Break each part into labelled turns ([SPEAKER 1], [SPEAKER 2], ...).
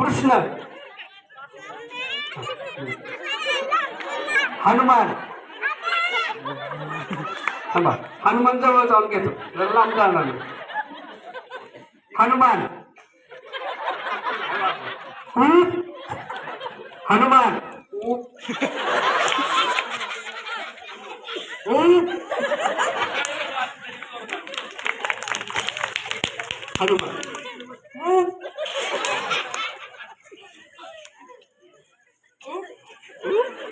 [SPEAKER 1] कृष्ण हनुमान. थांबा हनुमान जवळ जाऊन घेतो. लांब जाणार हनुमान. हनुमान. हनुमान.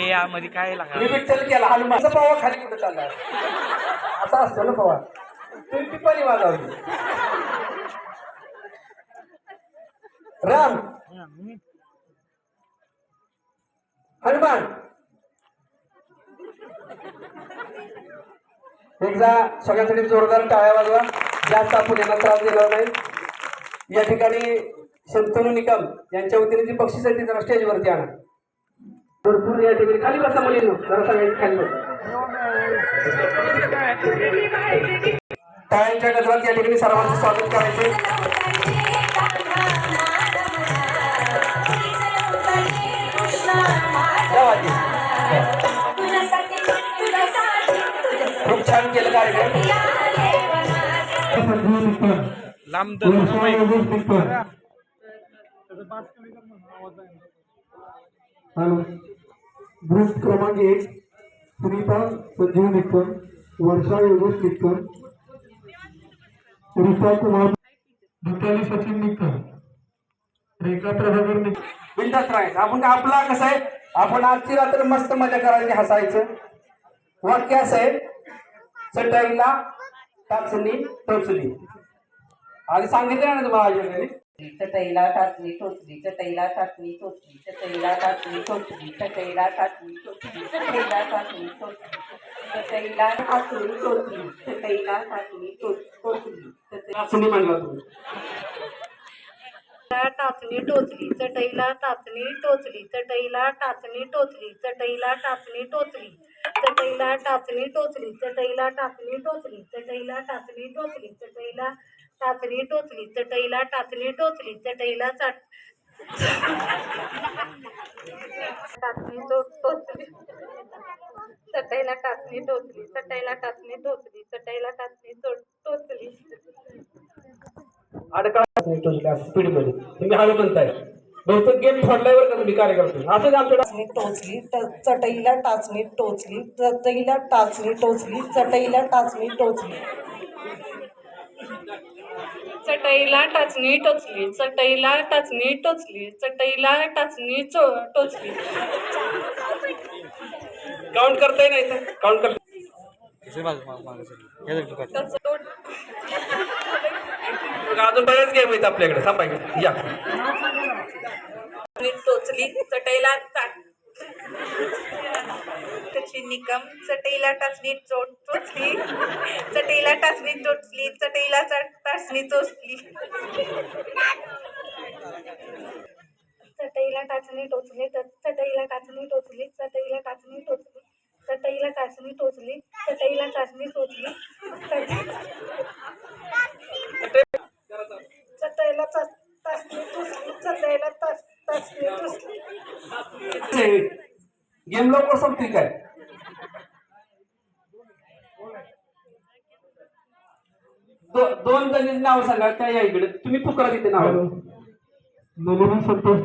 [SPEAKER 2] रे यामध्ये काय लागणार?
[SPEAKER 1] मी विठ्ठल केला. हनुमान पवा खाली कुठे चालला? असा असतो ना पवा तुम्ही पिपाणी वाजवली. राम. हनुमान. एकदा सगळ्यांसाठी जोरदार टाळ्या वाजवा. जास्त आपण यांना त्रास दिला नाही. या ठिकाणी शंतनू निकम यांच्या वतीने जी बक्षीसाठी जरा स्टेजवरती आणा. भरपूर खाली बसा मुलींनो जरा सगळ्यांची खाली स्वागत करायचे छान केलं कार्यक्रम
[SPEAKER 3] हॅलो ग्रुप क्रमांक एक सुनीता संजीव निकम वर्षा योगेश निकम ऋषा कुमार गीताली सचिन निकम रेखा प्रभाकर निकम.
[SPEAKER 1] बिंदास राहायचं आपण आपला कसं आहे? आपण आजची रात्र मस्त मजा करायची हसायचं. वाक्य असं आहे चटईला टाचणी टोचली आधी सांगितलं ना तुम्हाला आजीवडिलांनी?
[SPEAKER 4] चटईला टाचणी टोचली चटईला टाचणी टोचली चटईला टाचणी टोचली चटईला टाचणी टोचली चटईला टाचणी टोचली चटईला टाचणी टोचली चटईला टाचणी टोच- टोचली
[SPEAKER 1] टाचणी म्हणला तुम्ही
[SPEAKER 5] टाचणी टोचली चटईला टाचणी टोचली चटईला टाचणी टोचली चटईला टाचणी टोचली चटईला टाचणी टोचली चटईला टाचणी टोचली चटईला टाचणी टोचली चटईला टाचणी टोचली चटईला टाचणी टोचली चटईला चाट टाचणी टोचली. चटईला टाचणी टोचली चटईला टाचणी टोचली चटईला टाचणी टो- टोचली.
[SPEAKER 1] अडकाळ टोचली असं स्पीडमध्ये. तुम्ही हळू म्हणताय. बहुतेक गेम फोडल्यावर का तुम्ही कार्यक्रम असंच आमच्या
[SPEAKER 4] टाचणी टोचली चटईला टाचणी टोचली चटईला टाचणी टोचली चटईला टाचणी टोचली.
[SPEAKER 5] चटईला टाचणी टोचली. चटईला टाचणी टोचली. चटईला टाचणी चो टोचली.
[SPEAKER 1] काउंट करताय नाही तर? काउंट
[SPEAKER 5] त्याचं तोंड
[SPEAKER 1] अजून बरेच गेम आहेत आपल्याकडे. थांबायचे या.
[SPEAKER 5] टोचली चटईला चाट
[SPEAKER 4] त्याची निकम चटईला टाचणी चो टोचली. चटईला टाचणी टोचली. चटईला चा- टाचणी टोचली.
[SPEAKER 5] चटईला टाचणी टोचली चटईला टाचणी टोचली चटईला टाचणी टोचली चटईला टाचणी टोचली चटईला टाचणी टोचली. चटईला टाचणी टोचली चटईला टाचणी टोचली.
[SPEAKER 1] गेम लवकर काय? दोन जणी नाव सांगा त्या या इकडे तुम्ही पुकारा तिथे नाव.
[SPEAKER 3] नलिनी संतोष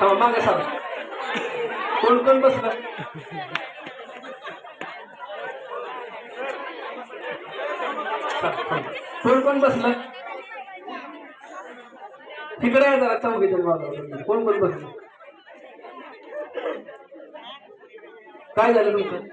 [SPEAKER 1] थांबा मागे सांगा कोण कोण बसलं? कोण कोण बसलं? तिकडे आहे जरा चौकीच्या बाजूला कोण कोण बसलं? काय झालं तुमचं?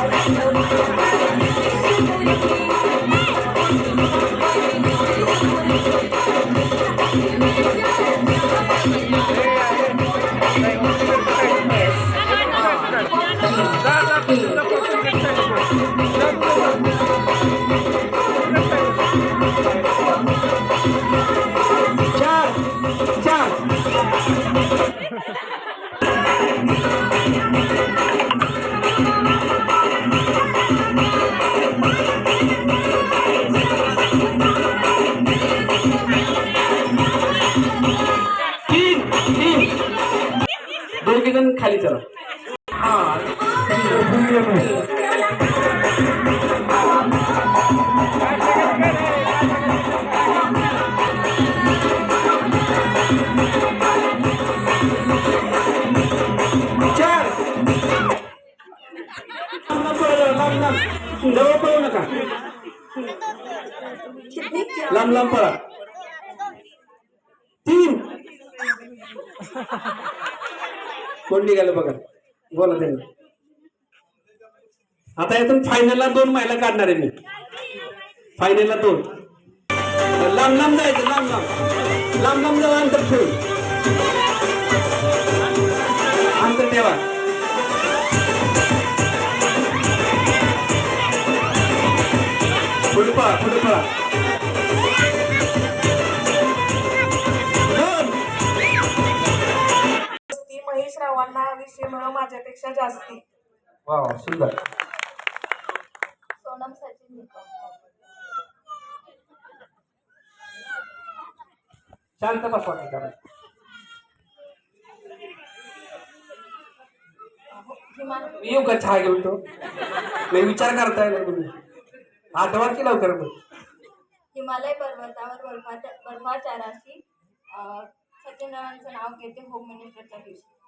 [SPEAKER 1] どうぞ。लांब पळा तीन. कोण निघालं बघा. बोला त्यांना. आता यातून फायनलला दोन महिला काढणार आहे मी. फायनलला दोन. लांब लांब जायचं लांब लांब. लांब लांब जाऊ अंतर ठेवून. अंतर ठेवा.
[SPEAKER 6] फुटपा फुटपा माझ्यापेक्षा जास्ती.
[SPEAKER 1] वा सुंदर.
[SPEAKER 7] सोनम सचिन निकम
[SPEAKER 1] शांत बसवा मी येऊ का चहा घेऊन तो नाही विचार करताय ना तुम्ही. आठवा की लवकर मग?
[SPEAKER 7] हिमालय पर्वतावर बर्फा बर्फाचाराशी रावांचं नाव घेते होम मिनिस्टरच्या दिवशी.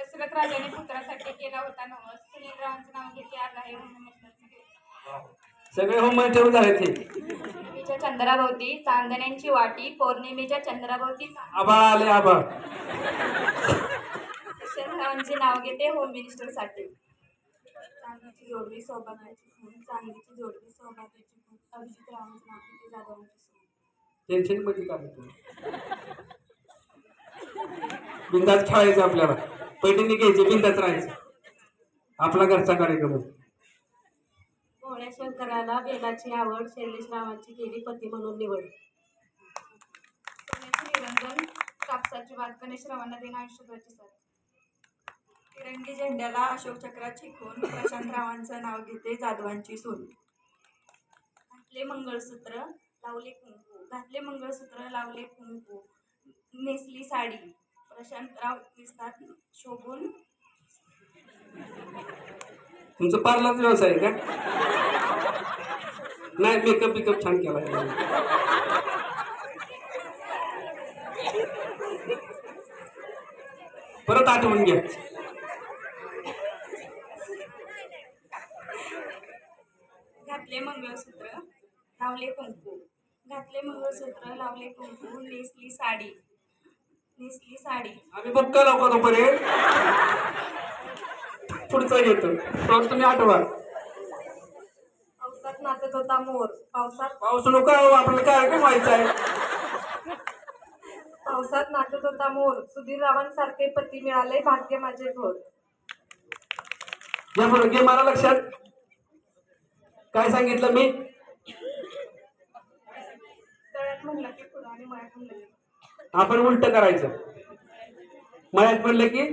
[SPEAKER 6] दशरथ राजाने पुत्रासाठी केला होता नवस सुनील रावांचं नाव घेते आज आहे म्हणून
[SPEAKER 1] सगळे होम ठेवून झाले ते
[SPEAKER 7] चंद्राभोवती चांदण्यांची वाटी पौर्णिमेच्या चंद्राभोवती
[SPEAKER 1] आबा आले आबा.
[SPEAKER 7] दशरथ रावांचे नाव घेते होम मिनिस्टरसाठी.
[SPEAKER 6] चांदीची जोडवी सौभाग्याची खून चांदीची जोडवी सौभाग्याची खून अभिजित रावांचं नाव घेते जाधवांची सून
[SPEAKER 1] टेन्शनमध्ये का बिंदाच खेळायचं आपल्याला. पैठणी घ्यायची बिंदाच राहायचं. आपला घरचा कार्यक्रम
[SPEAKER 6] शंकराला बेलाची आवड शैलेश रावांची केली पती म्हणून निवड. कापसाची बात गणेश रावांना देणं आयुष्यभराची साथ. तिरंगी झेंड्याला अशोक चक्राची खून प्रशांत रावांचं नाव घेते जाधवांची सून. घातले मंगळसूत्र लावले कुंकू. घातले मंगळसूत्र लावले कुंकू. नेसली साडी. प्रशांतराव दिसतात शोभून.
[SPEAKER 1] तुमचं पार्लरचा व्यवसाय आहे का? नाही मेकअप बिकअप छान केला परत आठवून घ्या.
[SPEAKER 6] घातले मंगळसूत्र लावले कुंकू घातले मंगळसूत्र लावले कुंकू नेसली साडी. नेसली साडी.
[SPEAKER 1] आम्ही बघतो लवकर तोपर्यंत पुढचा घेतो तो तुम्ही आठवा
[SPEAKER 6] पावसात नाचत होता मोर. पावसात
[SPEAKER 1] पाऊस नको हो, आपल्याला कार्यक्रम व्हायचा आहे?
[SPEAKER 6] पावसात नाचत होता मोर. सुधीर रावांसारखे पती मिळाले भाग्य माझे घोर.
[SPEAKER 1] या बरं घे मला लक्षात. काय सांगितलं मी?
[SPEAKER 6] तळ्यात म्हणलं की फुलं आणि मळ्यात म्हणलं की
[SPEAKER 1] आपण उलट करायचं. मळ्यात म्हणलं की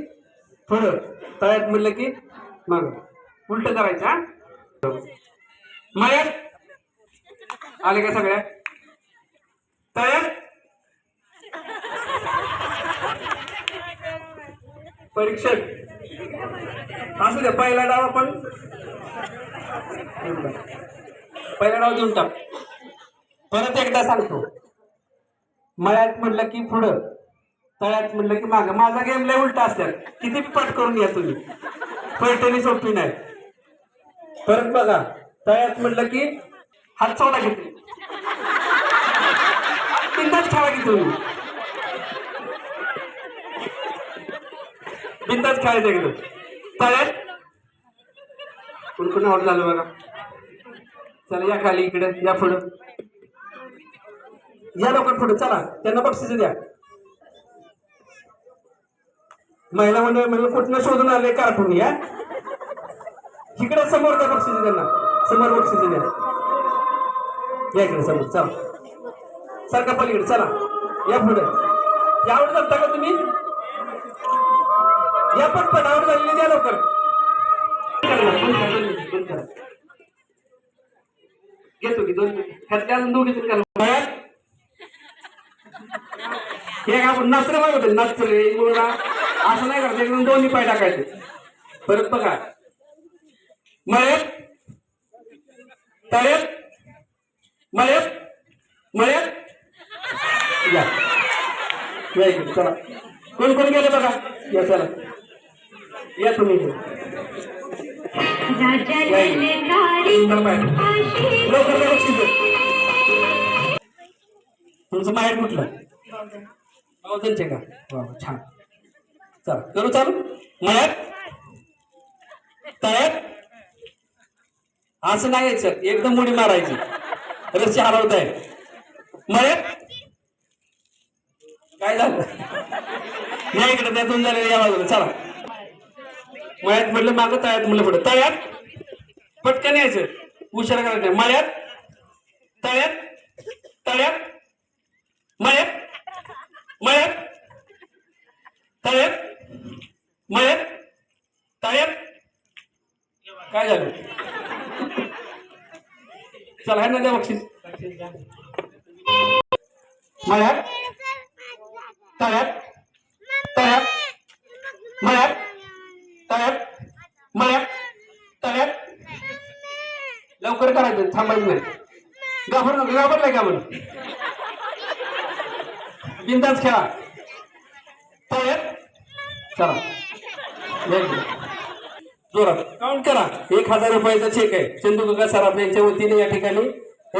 [SPEAKER 1] थोडं तळ्यात म्हणलं की मग. उलट करायचं हा? मळ्यात? आले का सगळ्या? तळ्यात? परीक्षक. असू द्या पहिला डाव आपण पहिला डाव देऊन टाक परत एकदा सांगतो. मळ्यात म्हटलं की पुढं तळ्यात म्हटलं की मागं. माझा गेम लय उलटा असल्या किती पट करून घ्या तुम्ही. पैठणी सोपी नाही. परत बघा तळ्यात म्हटलं की हात चौडा घेतली. बिंदाच खेळा की तुम्ही. बिंदाच खेळायचं एकदम तळ्यात. कुणकुण आवड झालं बघा. चला या खाली इकडे या पुढं. या लोकांना पुढे चला. त्यांना बक्षीस द्या. महिला मंडळ म्हणजे कुठनं शोधून आले कार्टून या? इकडे समोर द्या बक्षीस त्यांना. समोर बक्षीस द्या. या इकडे समोर चला. सारखा पलीकडे चला. या पुढे. यावर जाता का तुम्ही? या पटपट आवड झालेली द्या लवकर. घेतो की दोन ह्यात अजून दोघी हे आपण नसरे बघ होते नसरे मुलगा. असं नाही करायचं एकदम दोन्ही पाय टाकायचे. परत बघा. मळ्यात तळ्यात मळ्यात मळ्यात या. चला. कोण कोण गेले बघा? या चला. या तुम्ही. लवकर. तुमचं माहेर कुठलं? त्यांचे का? वा, छान. चल करू चालू? मळ्यात तळ्यात असं नाही यायचं. एकदम उडी मारायची. रस्सी हलवत आहे मळ्यात काय झालं? या इकडे त्यातून झालेलं या बाजूला. चला. मळ्यात म्हटलं मागं तळ्यात म्हटलं पुढे. तळ्यात पटकन यायचं. उशिरा करायचं. नाही. मळ्यात तळ्यात तळ्यात मळ्यात मयर तयर मयर तयर काय झालं? चला आहे ना द्या बक्षीस. मयर तयर तयर मयर तयर मयर तयर लवकर करायचं थांबायचं नाही. घाबर घाबरलाय का म्हणून बिंदाच खेळा. तयार? चला. जोरात. काउंट करा. एक हजार रुपयाचा चेक आहे. चंदुका सराफ यांच्या वतीने या ठिकाणी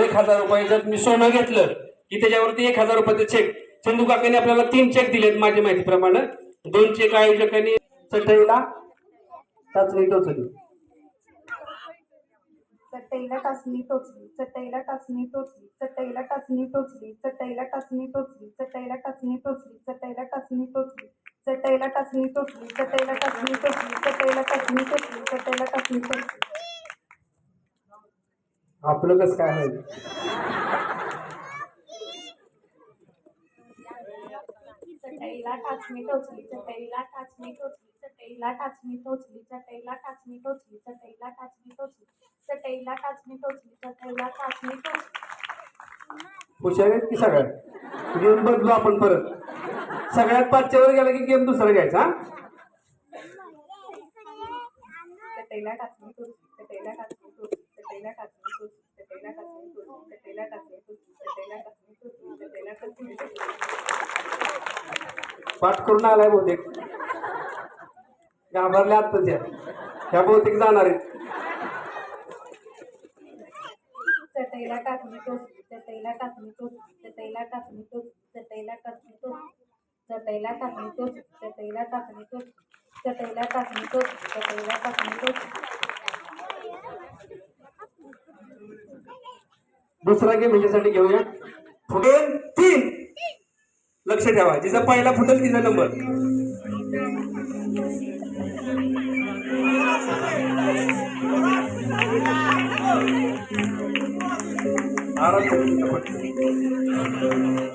[SPEAKER 1] एक हजार रुपयाचं मी सोनं घेतलं की त्याच्यावरती एक हजार रुपयाचं चेक चंदू काकाने आपल्याला तीन चेक दिलेत माझ्या माहितीप्रमाणे. दोन चेक आयोजकांनी चटईला चाचणी टोचली
[SPEAKER 8] चटईला टाचणी टोचली चटईला टाचणी टोचली चटईला टाचणी टोचली चटईला टाचणी टोचली चटईला टाचणी टोचली चटईला टाचणी टोचली चटईला टाचणी टोचली चटईला टाचणी टोचली चटईला टाचणी टोचली चटईला टाचणी टोचली
[SPEAKER 1] आपलं कसं काय आहे
[SPEAKER 8] चटईला टाचणी टोचली चटईला टाचणी टोचली चटईला टाचणी टोचली चटईला टाचणी टोचली चटईला टाचणी टोचली चटईला टाचणी टोचली चटईला टाचणी टोचली
[SPEAKER 1] हुशार आहेत की सगळ्यात गेम बदलू आपण परत सगळ्यात पाचच्या वर गेला की गेम दुसरा घ्यायचा हा?
[SPEAKER 8] चटईला टाचणी टोचली चटईला टाचणी टोचली चटईला टाचणी टोचली चटईला टाचणी टोचली चटईला टाचणी टोचली चटईला टाचणी टोचली चटईला टाचणी
[SPEAKER 1] पाठ करून आलाय बहुतेक घाबरले आत्ताच या ह्या बहुतेक जाणार आहेत.
[SPEAKER 8] चटईला टाचणी टोचली चटईला टोचली चटईला टोचली चटईला टोचली चटईला टाचणी टोचली चटईला टाचणी टोचली चटईला टाचणी टोचली चटईला टाचणी टोचली
[SPEAKER 1] दुसरा गेम ह्याच्यासाठी घेऊया. फुटेल तीन. लक्ष ठेवा. जिचा पहिला फुटेल तिचा नंबर. opportunity.